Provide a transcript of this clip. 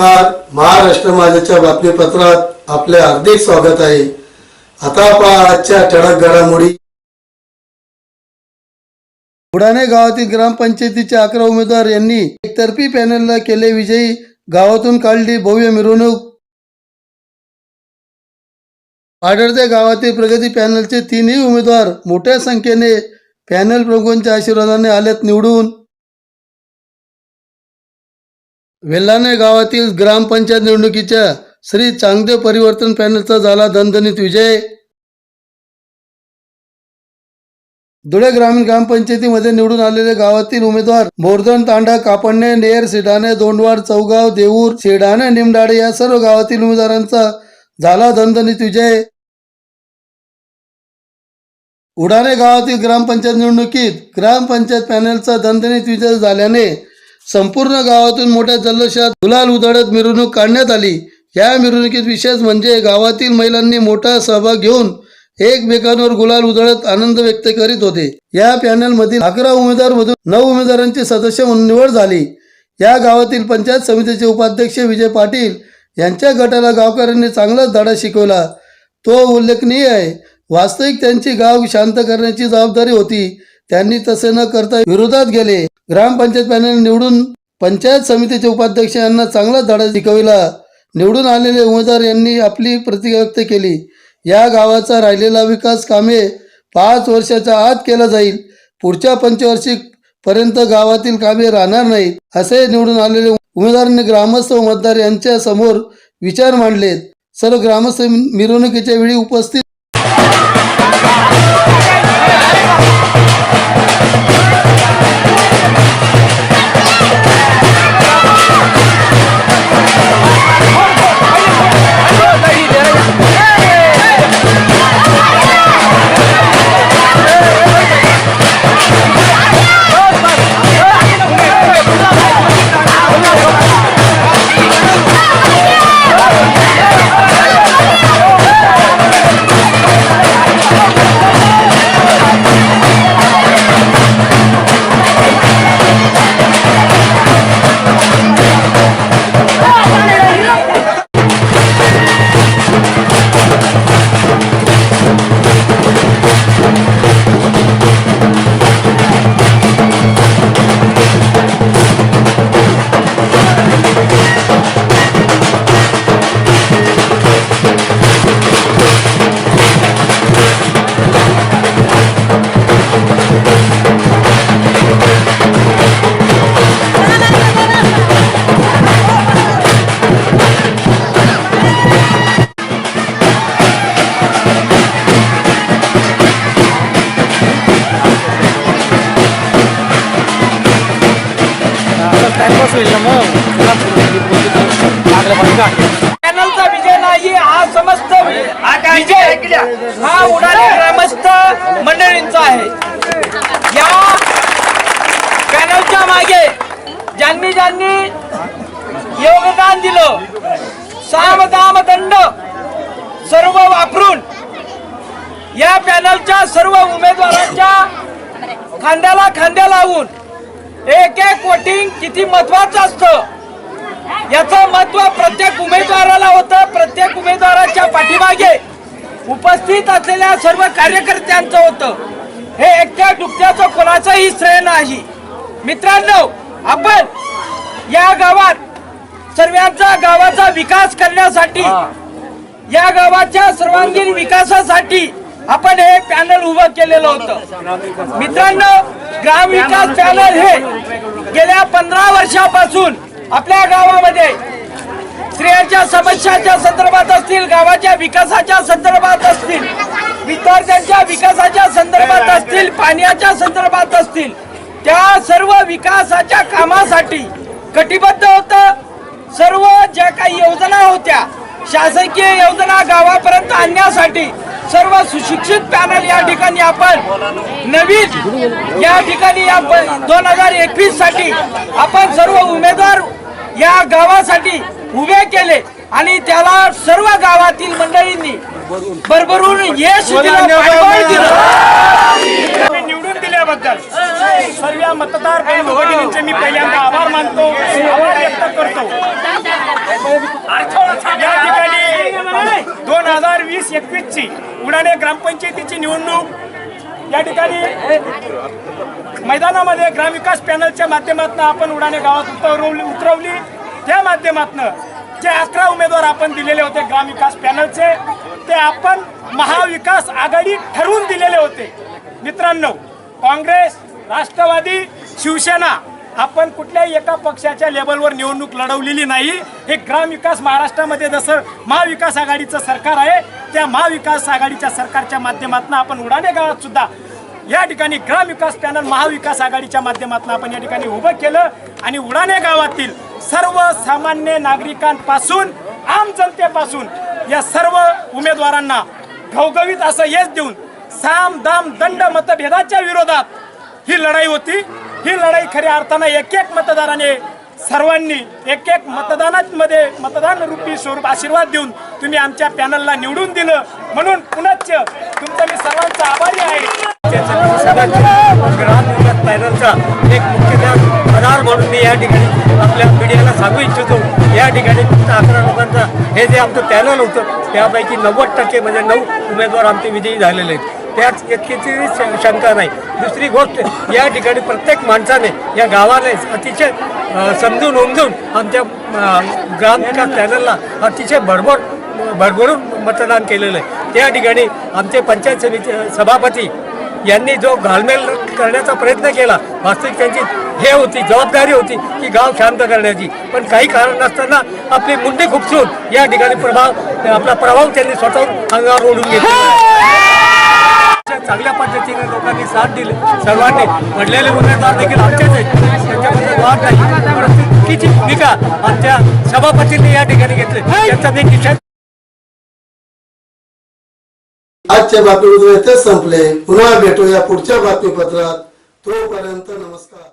नमस्कार. महाराष्ट्र माझ्याच्या बातमीपत्रात आपले हार्दिक स्वागत आहे. आता पहा आजच्या ठळक घडामोडी. बुडाणे गावातील ग्रामपंचायतीचे अकरा उमेदवार यांनी एकतर्फी पॅनलला केले विजयी. गावातून काढली भव्य मिरवणूक. आढळते गावातील प्रगती पॅनलचे तीनही उमेदवार मोठ्या संख्येने पॅनल प्रमुखांच्या आशीर्वादाने आल्यात निवडून. वेल्लाणे गावातील ग्रामपंचायत निवडणुकीच्या श्री चांगदेव परिवर्तन पॅनलचा झाला दणदणीत विजय. धुळे ग्रामीण ग्रामपंचायतीमध्ये निवडून आलेले गावातील उमेदवार बोरधन तांडा कापडणे नेर सिडाणे दोंडवाड चौगाव देऊर शेडाणे निमडाडे या सर्व गावातील उमेदवारांचा झाला दणदणीत विजय. उडाणे गावातील ग्रामपंचायत निवडणुकीत ग्रामपंचायत पॅनलचा दणदणीत विजय झाल्याने संपूर्ण गावातून मोठ्या जल्लोषात गुलाल उधळत मिरवणूक काढण्यात आली. या मिरवणुकीत विशेष म्हणजे गावातील महिलांनी मोठा सहभाग घेऊन एकमेकांवर गुलाल उधळत आनंद व्यक्त करीत होते. या पॅनल मधील अकरा उमेदवार मधून नऊ उमेदवारांची सदस्य म्हणून निवड झाली. या गावातील पंचायत समितीचे उपाध्यक्ष विजय पाटील यांच्या गटाला गावकऱ्यांनी चांगलाच धडा शिकवला. तो उल्लेखनीय आहे. वास्तविक त्यांची गाव शांत करण्याची जबाबदारी होती. त्यांनी तसे न करता विरोधात गेले. ग्रामपंचायत पॅनल निवडून पंचायत समितीचे उपाध्यक्ष यांना चांगला धडा शिकविला. निवडून आलेले उमेदवार यांनी आपली प्रतिक्रिया व्यक्त केली. या गावाचा राहिलेला विकास कामे पाच वर्षाच्या आत केला जाईल. पुढच्या पंचवार्षिक पर्यंत गावातील कामे राहणार नाहीत असे निवडून आलेले उमेदवारांनी ग्रामस्थ व मतदार यांच्या समोर विचार मांडलेत. सर्व ग्रामस्थ मिरवणुकीच्या वेळी उपस्थित पॅनलचा विजय नाही हा समस्त विजय. हा उडाले ग्रामस्थ मंडळींचा आहे. या पॅनलच्या मागे ज्यांनी ज्यांनी योगदान दिलं साम दाम दंड सर्व वापरून या पॅनलच्या सर्व उमेदवारांच्या खांद्याला खांद्या लावून एक एक वोटिंग किती महत्वाचं असतं? याचं महत्त्व प्रत्येक उमेदवाराला होतं प्रत्येक उमेदवाराच्या पाठीमागे उपस्थित असलेल्या सर्व कार्यकर्त्यांचं होतं. हे एकट्या दुकट्याचं कोणाचंही श्रेय नाही. मित्रांनो आपण या गावात सर्वांचा गावाचा विकास करण्यासाठी या गावाच्या सर्वांगीण विकासासाठी आपण हे पॅनल उभं केलेलं होतं. मित्रांनो ग्रामविकास पॅनल हे गेल्या पंधरा वर्षापासून आपल्या गावामध्ये स्त्रियांच्या समस्याच्या संदर्भात असतील गावाच्या विकासाच्या संदर्भात असतील विद्यार्थ्यांच्या विकासाच्या संदर्भात असतील पाण्याच्या संदर्भात असतील त्या सर्व विकासाच्या कामासाठी कटिबद्ध होतं. सर्व ज्या काही योजना होत्या शासकीय योजना गावापर्यंत आणण्यासाठी सर्व सुशिक्षित पॅनल या ठिकाणी आपण नवीन या ठिकाणी या दोन हजार एकवीससाठी आपण सर्व उमेदवार या गावासाठी उभे केले आणि त्याला सर्व गावातील मंडळींनी भरभरून यश निवडून दिल्याबद्दल. सर्व मतदार भगिनींचे मी पहिल्यांदा आभार मानतो आभार व्यक्त करतो. या ठिकाणी दोन हजार वीस एकवीस ची उडाणे ग्रामपंचायतीची निवडणूक. या ठिकाणी मैदानामध्ये ग्रामविकास पॅनलच्या माध्यमातून आपण उडाणे गावात उतरवली उतरवली. त्या माध्यमातून जे अकरा उमेदवार आपण दिलेले होते ग्रामविकास पॅनलचे ते आपण महाविकास आघाडी ठरवून दिलेले होते. मित्रांनो काँग्रेस राष्ट्रवादी शिवसेना आपण कुठल्याही एका पक्षाच्या लेवलवर निवडणूक लढवलेली नाही. हे ग्रामविकास महाराष्ट्रामध्ये जसं महाविकास आघाडीचं सरकार आहे त्या महाविकास आघाडीच्या सरकारच्या माध्यमातून आपण उडाणे गावात सुद्धा या ठिकाणी ग्रामविकास पॅनल महाविकास आघाडीच्या माध्यमातून आपण या ठिकाणी उभं केलं आणि उडाणे गावातील सर्वसामान्य नागरिकांपासून आम जनतेपासून या सर्व उमेदवारांना घवघवीत असं यश देऊन साम दाम दंड मतभेदाच्या विरोधात ही लढाई होती. ही लढाई खऱ्या अर्थानं एक एक मतदाराने सर्वांनी एक एक मतदानामध्ये मतदान रूपी स्वरूप आशीर्वाद देऊन तुम्ही आमच्या पॅनलला निवडून दिलं. म्हणून पुनश्च तुमचा मी सर्वांचा आभारी आहे. पॅनलचा एक मुख्य आधार म्हणून मी या ठिकाणी आपल्या मीडियाला सांगू इच्छितो. या ठिकाणी फक्त अकरा लोकांचं हे जे आमचं पॅनल होतं त्यापैकी नव्वद टक्के म्हणजे नऊ उमेदवार आमचे विजयी झालेले आहेत. त्यात इतकीची शंका नाही. दुसरी गोष्ट या ठिकाणी प्रत्येक माणसाने या गावाने अतिशय समजून उमजून आमच्या अ, ग्रामविकास अतिशय भरभर भरभरून मतदान केलेलं आहे. त्या ठिकाणी आमचे पंचायत समिती सभापती यांनी जो घालमेल करण्याचा प्रयत्न केला वास्तविक त्यांची हे होती जबाबदारी होती की गाव शांत करण्याची. पण काही कारण नसताना आपली मुंडी खुपसून या ठिकाणी प्रभाव आपला प्रभाव त्यांनी स्वतः अंगावर ओढून घेतला. हो! आमच्या चांगल्या पद्धतीने लोकांनी साथ दिली. सर्वांनी पडलेले उमेदवार देखील आमचेच आहेत. त्यांच्याबद्दल वाद नाही. परंतु चुकीची भूमिका आमच्या सभापतींनी या ठिकाणी घेतली. त्यांचा मी निषेध आजच्या बातमीपत्र इथेच संपले. पुन्हा भेटूया पुढच्या बातमीपत्रात. तोपर्यंत नमस्कार.